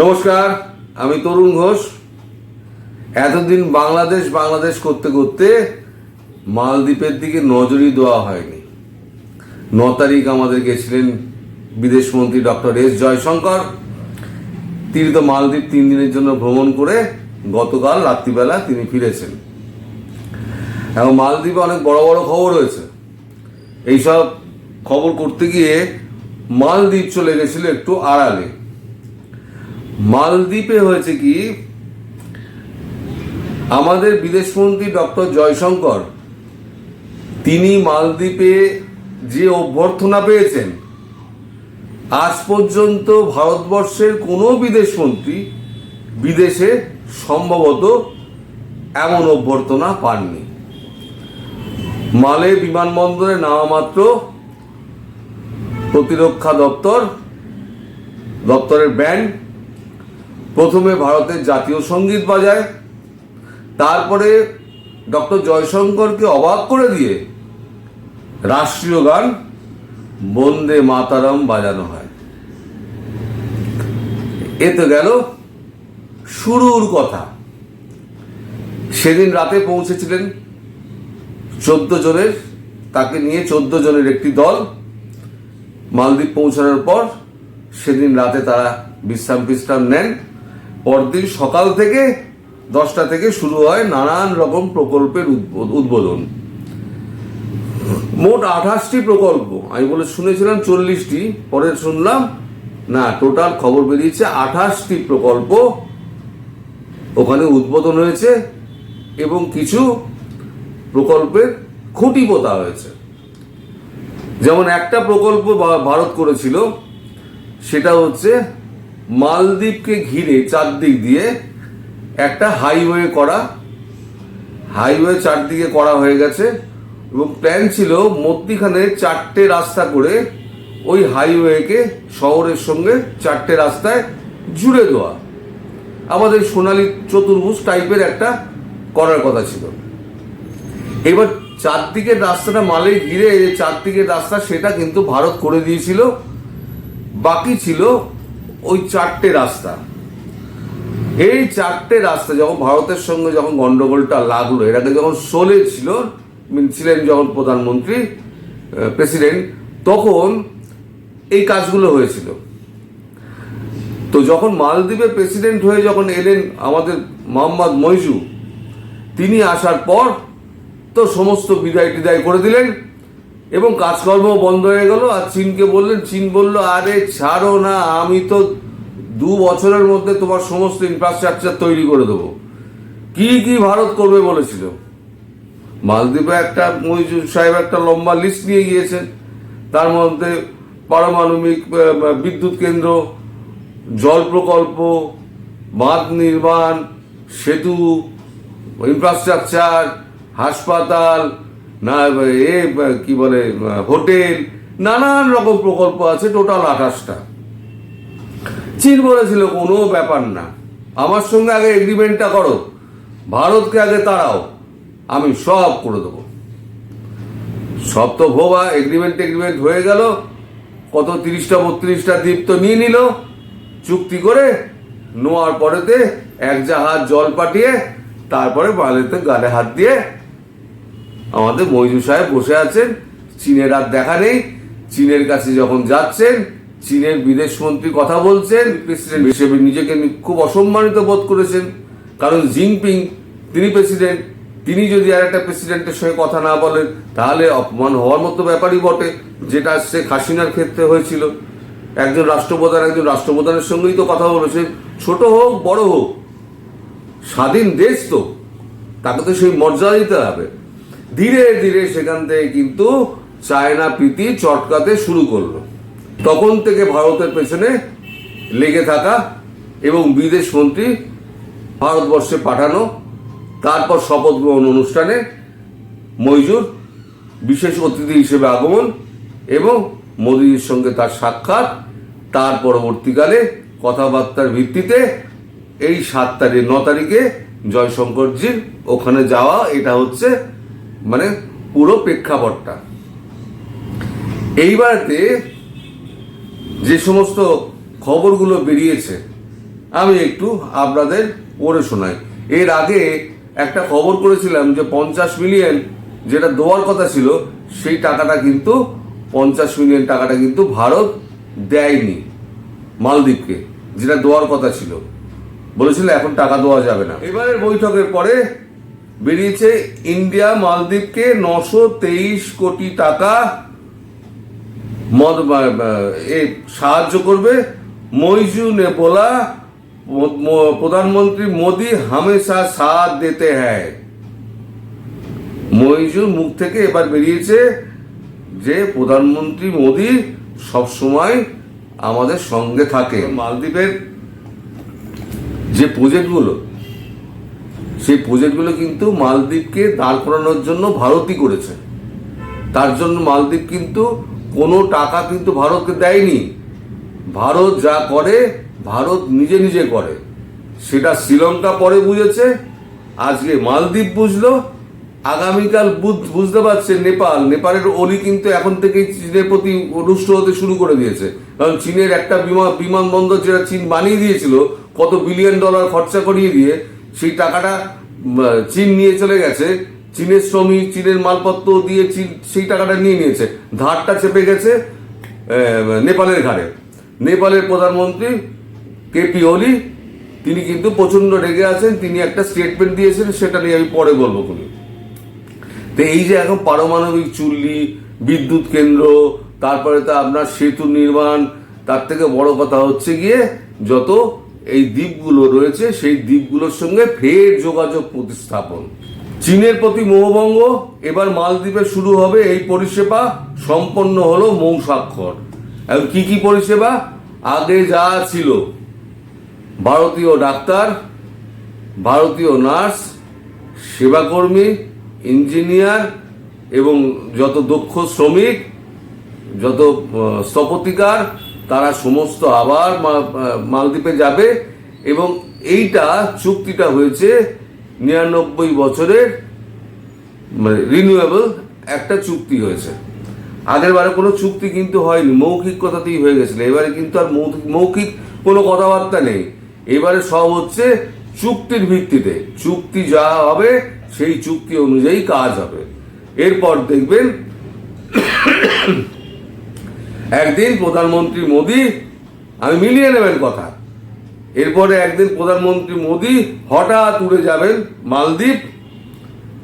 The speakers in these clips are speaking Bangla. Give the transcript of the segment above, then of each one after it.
নমস্কার, আমি তরুণ ঘোষ। এতদিন বাংলাদেশ বাংলাদেশ করতে করতে মালদ্বীপের দিকে নজরই দেওয়া হয়নি। ন তারিখ আমাদের গেছিলেন বিদেশমন্ত্রী ডক্টর এস জয়শঙ্কর। তিনি তো মালদ্বীপ তিন দিনের জন্য ভ্রমণ করে গতকাল রাত্রিবেলা তিনি ফিরেছেন। এবং মালদ্বীপে অনেক বড় বড় খবর হয়েছে এইসব খবর করতে গিয়ে মালদ্বীপ চলে গেছিল একটু আড়ালে। মালদ্বীপে হয়েছে কি? আমাদের বিদেশমন্ত্রী ডক্টর জয়শঙ্কর, তিনি মালদ্বীপে যে অভ্যর্থনা পেয়েছেন, আজ পর্যন্ত ভারতবর্ষের কোনো বিদেশমন্ত্রী বিদেশে সম্ভবত এমন অভ্যর্থনা পাননি। মালে বিমানবন্দরে নামা মাত্র প্রতিরক্ষা দপ্তর, দপ্তরের ব্যান্ড প্রথমে ভারতের জাতীয় সংগীত বাজায়, তারপরে ডক্টর জয়শঙ্করকে অবাক করে দিয়ে রাষ্ট্রীয় গান বন্দে মাতারাম বাজানো হয়। এ তো গেল শুরুর কথা। সেদিন রাতে পৌঁছেছিলেন চোদ্দ জনের, তাকে নিয়ে চোদ্দ জনের একটি দল। মালদ্বীপ পৌঁছানোর পর সেদিন রাতে তারা বিশ্রাম বিশ্রাম নেন। পরদিন সকাল থেকে দশটা থেকে শুরু হয় নানান রকম প্রকল্পের উদ্বোধ- উদ্বোধন। মোট আঠাশটি প্রকল্প। আমি বলে শুনেছিলাম চল্লিশটি, পরে শুনলাম, না, টোটাল খবর বেরিয়েছে আঠাশটি প্রকল্প ওখানে উদ্বোধন হয়েছে এবং কিছু প্রকল্পের খুঁটি পোতা হয়েছে। যেমন একটা প্রকল্প ভারত করেছিল, সেটা হচ্ছে মালদ্বীপকে ঘিরে চারদিক দিয়ে একটা হাইওয়ে করা, হাইওয়ে চারদিকে করা হয়ে গেছে এবং প্ল্যান ছিল মধ্যিখানে চারটে রাস্তা করে ওই হাইওয়েকে শহরের সঙ্গে চারটে রাস্তায় জুড়ে দেওয়া। আমাদের সোনালী চতুর্ভুজ টাইপের একটা করার কথা ছিল। এবার চারদিকের রাস্তাটা মালে ঘিরে যে চারদিকের রাস্তা সেটা কিন্তু ভারত করে দিয়েছিল। বাকি ছিল ওই চারটে রাস্তা। এই চারটে রাস্তা যখন ভারতের সঙ্গে যখন গন্ডগোলটা লাগল, এর আগে যখন সোলে ছিল, ছিলেন যখন প্রধানমন্ত্রী প্রেসিডেন্ট, তখন এই কাজগুলো হয়েছিল। তো যখন মালদ্বীপের প্রেসিডেন্ট হয়ে যখন এলেন আমাদের মোহাম্মদ মইজু, তিনি আসার পর তো সমস্ত বিদায় টিদায় করে দিলেন। এবং কাজকর্ম বন্ধ হয়ে গেল, আর চীনকে বললেন, চীন বলল, আরে ছাড়ো না, আমি তো দু বছরের মধ্যে তোমার সমস্ত ইনফ্রাস্ট্রাকচার তৈরি করে দেবো। কি কি ভারত করবে বলেছিল? মালদ্বীপে একটা মইজুর সাহেব একটা লম্বা লিস্ট নিয়ে গিয়েছেন। তার মধ্যে পারমাণবিক বিদ্যুৎ কেন্দ্র, জল প্রকল্প, বাঁধ নির্মাণ, সেতু ইনফ্রাস্ট্রাকচার হাসপাতাল এ কি বলে হোটেল, নানান রকম প্রকল্প আছে, টোটাল আঠাশটা। চীন বলেছিল, কোনো ব্যাপার না। আমার সঙ্গে আগে এগ্রিমেন্টটা করো। ভারতকে আগে তাড়াও। আমি সব করে দেবো। সব তো ভোবা এগ্রিমেন্ট এগ্রিমেন্ট হয়ে গেল। কত তিরিশটা, বত্রিশটা দ্বীপ তো নিয়ে নিল। চুক্তি করে নোয়ার পরেতে এক জাহাজ জল পাঠিয়ে, তারপরে বালিতে গালে হাত দিয়ে আমাদের মইজু সাহেব বসে আছেন, চীনের আর দেখা নেই। চীনের কাছে যখন যাচ্ছেন, চীনের বিদেশমন্ত্রী কথা বলছেন প্রেসিডেন্ট হিসেবে নিজেকে খুব অসম্মানিত বোধ করেছেন। কারণ জিনপিং, তিনি প্রেসিডেন্ট তিনি যদি আর একটা প্রেসিডেন্টের সঙ্গে কথা না বলেন, তাহলে অপমান হওয়ার মতো ব্যাপারই বটে, যেটা শেখ হাসিনার ক্ষেত্রে হয়েছিল। একজন রাষ্ট্রপ্রধান একজন রাষ্ট্রপ্রধানের সঙ্গেই তো কথা বলেছে ছোট হোক, বড় হোক। স্বাধীন দেশ তো, তাকে তো সেই মর্যাদা দিতে হবে। ধীরে ধীরে সেখান থেকে কিন্তু চায়না প্রীতি চটকাতে শুরু করল। তখন থেকে ভারতের পেছনে লেগে থাকা এবং বিদেশ মন্ত্রী ভারতবর্ষে পাঠানো, তারপর শপথ গ্রহণ অনুষ্ঠানে মইজুর, বিশেষ অতিথি হিসেবে আগমন এবং মোদীর সঙ্গে তার সাক্ষাৎ, তার পরবর্তীকালে কথাবার্তার ভিত্তিতে এই সাত তারিখ, ন তারিখে জয়শঙ্করজির ওখানে যাওয়া, এটা হচ্ছে মানে পুরো প্রেক্ষাপটটা। এইবারতে যে সমস্ত খবরগুলো বেরিয়েছে, আমি একটু আপনাদের পড়ে শোনাই। এর আগে একটা খবর করেছিলাম যে পঞ্চাশ মিলিয়ন যেটা দেওয়ার কথা ছিল, সেই টাকাটা কিন্তু, পঞ্চাশ মিলিয়ন টাকাটা কিন্তু ভারত দেয়নি মালদ্বীপকে, যেটা দেওয়ার কথা ছিল। বলেছিল এখন টাকা দেওয়া যাবে না। এবারের বৈঠকের পরে বেরিয়েছে ইন্ডিয়া মালদ্বীপকে নশো তেইশ কোটি টাকা মদ সাহায্য করবে। মইজু নেপোলা প্রধানমন্ত্রী মোদি হামেশা সাথ দিতে হ্যায়। মহিজুর মুখ থেকে এবার বেরিয়েছে যে প্রধানমন্ত্রী মোদি সবসময় আমাদের সঙ্গে থাকে মালদ্বীপের যে প্রজেক্টগুলো সেই প্রজেক্টগুলো কিন্তু মালদ্বীপকে দাঁড় করানোর জন্য ভারতই করেছে। তার জন্য মালদ্বীপ কিন্তু কোনো টাকা কিন্তু ভারতকে দেয়নি। ভারত যা করে, ভারত নিজে নিজে করে। সেটা শ্রীলঙ্কা পরে বুঝেছে, আজকে মালদ্বীপ বুঝলো। আগামীকাল বুঝ- বুঝতে পারছে নেপাল। নেপালের অলি কিন্তু এখন থেকেই চীনের প্রতি রুষ্ট হতে শুরু করে দিয়েছে। কারণ চীনের একটা বিমান বিমানবন্দর যেটা চীন বানিয়ে দিয়েছিল, কত বিলিয়ন ডলার খরচা করিয়ে দিয়ে সেই টাকাটা চীন নিয়ে চলে গেছে। চীনের শ্রমিক, চীনের মালপত্র দিয়ে চীন সেই টাকাটা নিয়ে নিয়েছে। ধারটা চেপে গেছে নেপালের ঘাড়ে। নেপালের প্রধানমন্ত্রী কেপি ওলি, তিনি কিন্তু প্রচণ্ড রেগে আছেন। তিনি একটা স্টেটমেন্ট দিয়েছেন, সেটা নিয়ে আমি পরে বলব খুনি। তো এই যে এখন পারমাণবিক চুল্লি, বিদ্যুৎ কেন্দ্র, তারপরে তো আপনার সেতু নির্মাণ, তার থেকে বড় কথা হচ্ছে গিয়ে যত এই দ্বীপগুলো রয়েছে, সেই দ্বীপগুলোর সঙ্গে ফের যোগাযোগ প্রতিস্থাপন। চীনের প্রতি মোহভঙ্গ, এবার মালদ্বীপে শুরু হবে এই পরিষেবা, সম্পন্ন হলো মৌ স্বাক্ষর এখন কি কি পরিষেবা? আগে যা ছিল, ভারতীয় ডাক্তার, ভারতীয় নার্স, সেবাকর্মী, ইঞ্জিনিয়ার এবং যত দক্ষ শ্রমিক, যত স্থপতিকার তারা সমস্ত আবার মালদ্বীপে যাবে এবং এইটা চুক্তিটা হয়েছে নিরানব্বই বছরের মানে রিনিউয়েবল একটা চুক্তি হয়েছে। আগের বারে কোনো চুক্তি কিন্তু হয়নি, মৌখিক কথাতেই হয়ে গেছিল। এবারে কিন্তু আর মৌখিক কোনো কথাবার্তা নেই। এবারে সব হচ্ছে চুক্তির ভিত্তিতে। চুক্তি যা হবে, সেই চুক্তি অনুযায়ী কাজ হবে। এরপর দেখবেন একদিন প্রধানমন্ত্রী মোদি, আমি মিলিয়ে নেবেন কথা। এরপরে একদিন প্রধানমন্ত্রী মোদি হঠাৎ উড়ে যাবেন মালদ্বীপ।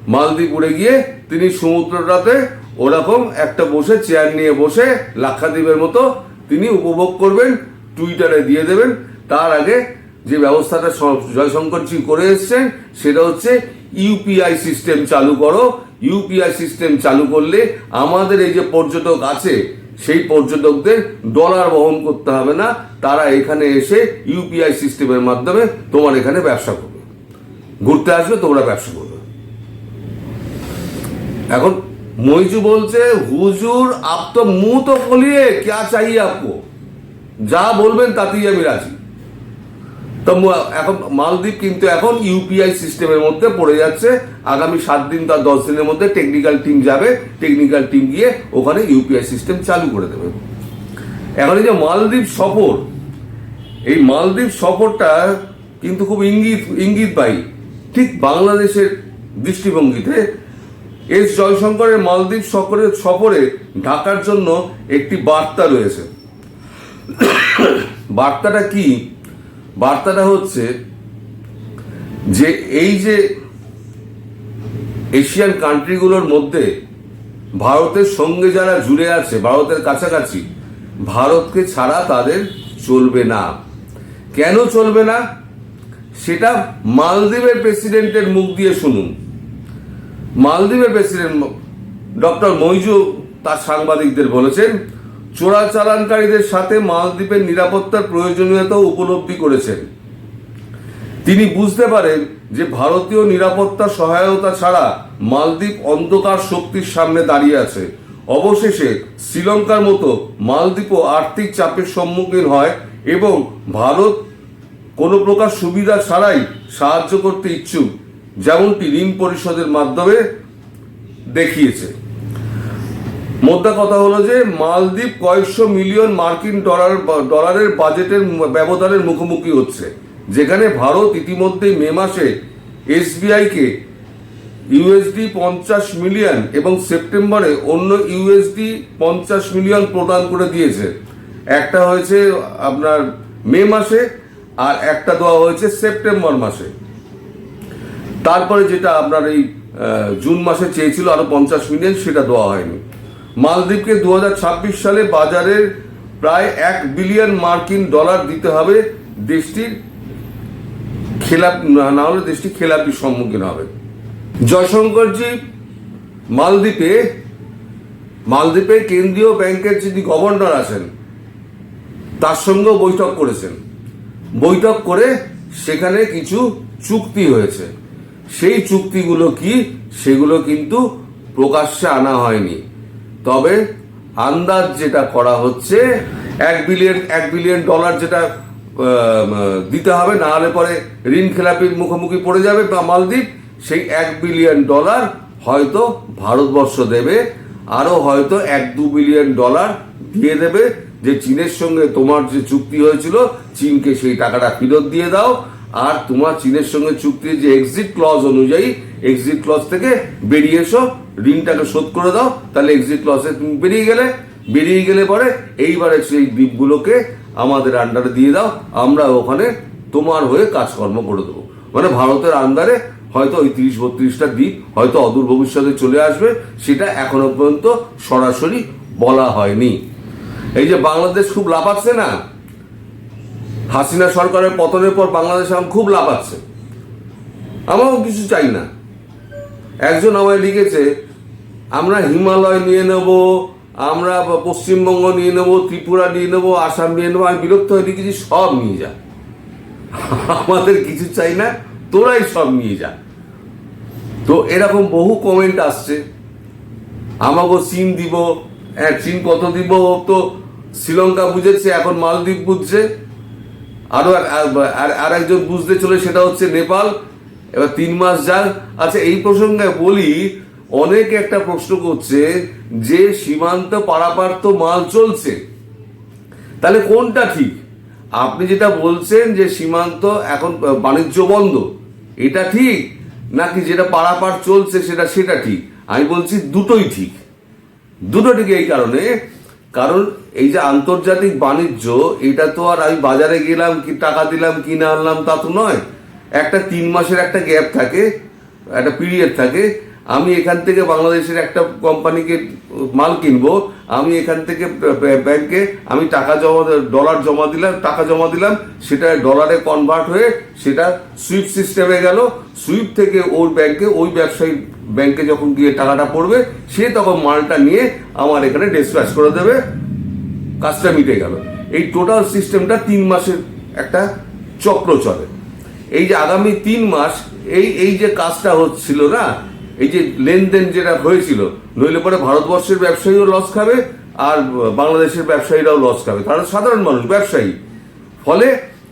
মালদ্বীপ উড়ে গিয়ে তিনি সমুদ্রটাতে ওরকম একটা বসে চেয়ার নিয়ে বসে লাক্ষাদ্বীপের মতো তিনি উপভোগ করবেন, টুইটারে দিয়ে দেবেন। তার আগে যে ব্যবস্থাটা স- জয়শঙ্করজি করে এসছেন, সেটা হচ্ছে ইউপিআই সিস্টেম চালু করো। ইউপিআই সিস্টেম চালু করলে আমাদের এই যে পর্যটক আছে সেই পর্যটকদের ডলার বহন করতে হবে না। তারা এখানে এসে ইউপিআই সিস্টেমের মাধ্যমে তোমার এখানে ব্যবসা করবে। ঘুরতে আসবে, তোমরা ব্যবসা করবে। এখন মইজু বলছে, হুজুর, আপ তো মুহ তো বলিয়ে কে চাই আপকো? যা বলবেন তাতেই আমি রাজি। তো এখন মালদ্বীপ কিন্তু এখন ইউপিআই সিস্টেমের মধ্যে পড়ে যাচ্ছে। আগামী সাত দিন তার দশ দিনের মধ্যে টেকনিক্যাল টিম যাবে। টেকনিক্যাল টিম গিয়ে ওখানে ইউপিআই সিস্টেম চালু করে দেবে। এখন এই যে মালদ্বীপ সফর, এই মালদ্বীপ সফরটা কিন্তু খুব ইঙ্গিত ইঙ্গিতবাহী ঠিক বাংলাদেশের দৃষ্টিভঙ্গিতে এস জয়শঙ্করের মালদ্বীপ সফরের সফরে ঢাকার জন্য একটি বার্তা রয়েছে। বার্তাটা কি? বার্তাটা হচ্ছে যে এই যে এশিয়ান কান্ট্রিগুলোর মধ্যে ভারতের সঙ্গে যারা জুড়ে আছে, ভারতের কাছাকাছি, ভারতকে ছাড়া তাদের চলবে না। কেন চলবে না? সেটা মালদ্বীপের প্রেসিডেন্টের মুখ দিয়ে শুনুন। মালদ্বীপের প্রেসিডেন্ট ডক্টর মইজু তার সাংবাদিকদের বলেছেন চোরাচালানকারীদের সাথে মালদ্বীপের নিরাপত্তার প্রয়োজনীয়তা উপলব্ধি করেছেন। তিনি বুঝতে পারেন যে ভারতীয় নিরাপত্তা সহায়তা ছাড়া মালদ্বীপ অন্ধকার শক্তির সামনে দাঁড়িয়ে আছে। অবশেষে শ্রীলঙ্কার মতো মালদ্বীপও আর্থিক চাপের সম্মুখীন হয় এবং ভারত কোনো প্রকার সুবিধা ছাড়াই সাহায্য করতে ইচ্ছুক, যেমনটি ঋণ পরিশোধের মাধ্যমে দেখিয়েছে। মোদ্দা কথা হলো যে মালদ্বীপ কয়েকশো মিলিয়ন মার্কিন ডলার ডলারের বাজেটের ব্যবধানের মুখোমুখি হচ্ছে, যেখানে ভারত ইতিমধ্যে মে মাসে এসবিআইকে ইউএসডি পঞ্চাশ মিলিয়ন এবং সেপ্টেম্বরে অন্য ইউএসডি পঞ্চাশ মিলিয়ন প্রদান করে দিয়েছে। একটা হয়েছে আপনার মে মাসে আর একটা দেওয়া হয়েছে সেপ্টেম্বর মাসে। তারপরে যেটা আপনার এই জুন মাসে চেয়েছিল আরও পঞ্চাশ মিলিয়ন, সেটা দেওয়া হয়নি। মালদ্বীপকে দু হাজার ছাব্বিশ সালে বাজারের প্রায় এক বিলিয়ন মার্কিন ডলার দিতে হবে। দেশটির খেলাপ, না হলে দেশটি খেলাপির সম্মুখীন হবে। জয়শঙ্করজি, মালদ্বীপে মালদ্বীপে কেন্দ্রীয় ব্যাংকের যিনি গভর্নর আছেন, তার সঙ্গেও বৈঠক করেছেন। বৈঠক করে সেখানে কিছু চুক্তি হয়েছে। সেই চুক্তিগুলো কি, সেগুলো কিন্তু প্রকাশ্যে আনা হয়নি। তবে আন্দাজ যেটা করা হচ্ছে, এক বিলিয়ন এক বিলিয়ন ডলার যেটা দিতে হবে, না হলে পরে ঋণ খেলাপির মুখোমুখি পড়ে যাবে বা মালদ্বীপ, সেই এক বিলিয়ন ডলার হয়তো ভারতবর্ষ দেবে, আরও হয়তো এক দু বিলিয়ন ডলার দিয়ে দেবে, যে চীনের সঙ্গে তোমার যে চুক্তি হয়েছিল, চীনকে সেই টাকাটা ফেরত দিয়ে দাও, আর তোমার চীনের সঙ্গে চুক্তির যে এক্সিট ক্লজ অনুযায়ী এক্সিট ক্লস থেকে বেরিয়ে এসো, ঋণটাকে শোধ করে দাও, তাহলে এক্সিট ক্লসে তুমি বেরিয়ে গেলে। বেরিয়ে গেলে পরে এইবারে সেই দ্বীপগুলোকে আমাদের আন্ডারে দিয়ে দাও, আমরা ওখানে তোমার হয়ে কাজকর্ম করে দেবো। মানে ভারতের আন্ডারে হয়তো ওই তিরিশ বত্রিশটা দ্বীপ হয়তো অদূর ভবিষ্যতে চলে আসবে, সেটা এখনও পর্যন্ত সরাসরি বলা হয়নি। এই যে বাংলাদেশ খুব লাফাচ্ছে না? হাসিনা সরকারের পতনের পর বাংলাদেশ এখন খুব লাফাচ্ছে। আমারও কিছু চাই না। একজন আমায় লিখেছে, আমরা হিমালয় নিয়ে নেব, আমরা পশ্চিমবঙ্গ নিয়ে নেব, ত্রিপুরা নিয়ে নেব, আসাম নিয়ে নেব, আমি বিরক্ত হয়ে লিখেছি, সব নিয়ে যা। আমাদের কিছু চাই না, তোরাই সব নিয়ে যা। তো এরকম বহু কমেন্ট আসছে। আমাকে চীন দিব হ্যাঁ চীন কত দিব, তো শ্রীলঙ্কা বুঝেছে, এখন মালদ্বীপ বুঝছে। আরও এক- আর- আর- আর একজন বুঝতে চলে সেটা হচ্ছে নেপাল। এবার তিন মাস যাক। আচ্ছা এই প্রসঙ্গে বলি, অনেকে একটা প্রশ্ন করছে যে সীমান্ত পারাপার তো মাল চলছে। তাহলে কোনটা ঠিক? আপনি যেটা বলছেন যে সীমান্ত এখন বাণিজ্য বন্ধ, এটা ঠিক? নাকি যেটা পারাপার চলছে সেটা সেটা ঠিক? আমি বলছি দুটোই ঠিক। দুটো ঠিক এই কারণে। কারণ এই যে আন্তর্জাতিক বাণিজ্য, এটা তো আর আমি বাজারে গেলাম, কি টাকা দিলাম, কিনে আনলাম, তা তো নয়। একটা তিন মাসের একটা গ্যাপ থাকে, একটা পিরিয়ড থাকে। আমি এখান থেকে বাংলাদেশের একটা কোম্পানিকে মাল কিনবো, আমি এখান থেকে ব্য- ব্যাংকে আমি টাকা জমা ডলার জমা দিলাম, টাকা জমা দিলাম, সেটা ডলারে কনভার্ট হয়ে সেটা সুইপ সিস্টেমে গেল। সুইপ থেকে ওর ব্যাংকে, ওই ব্যবসায়ী ব্যাংকে যখন গিয়ে টাকাটা পড়বে, সে তখন মালটা নিয়ে আমার এখানে ডিসপ্যাচ করে দেবে। কাজটা মিটে গেল। এই টোটাল সিস্টেমটা তিন মাসের একটা চক্র চলে। এই যে আগামী তিন মাস, এই এই যে কাজটা হচ্ছিল না, এই যে লেনদেন যেটা হয়েছিল, নইলে পরে ভারতবর্ষের ব্যবসায়ীও লস খাবে আর বাংলাদেশের ব্যবসায়ীরাও লস খাবে। তারা সাধারণ মানুষ, ব্যবসায়ী। ফলে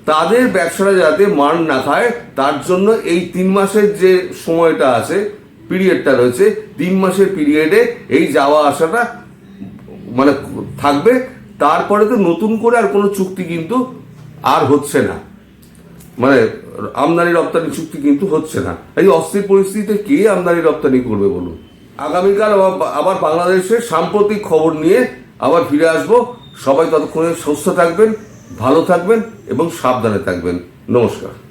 তাদের ব্যবসাটা যাতে মান না খায়, তার জন্য এই তিন মাসের যে সময়টা আছে, পিরিয়ডটা রয়েছে, তিন মাসের পিরিয়ডে এই যাওয়া আসাটা মানে থাকবে। তারপরে তো নতুন করে আর কোনো চুক্তি কিন্তু আর হচ্ছে না। মানে আমদানি রপ্তানি চুক্তি কিন্তু হচ্ছে না। এই অস্থির পরিস্থিতিতে কে আমদানি রপ্তানি করবে বলুন? আগামীকাল আবার- বাংলাদেশে বাংলাদেশের সাম্প্রতিক খবর নিয়ে আবার ফিরে আসব। সবাই ততক্ষণে সুস্থ থাকবেন, ভালো থাকবেন এবং সাবধানে থাকবেন। নমস্কার।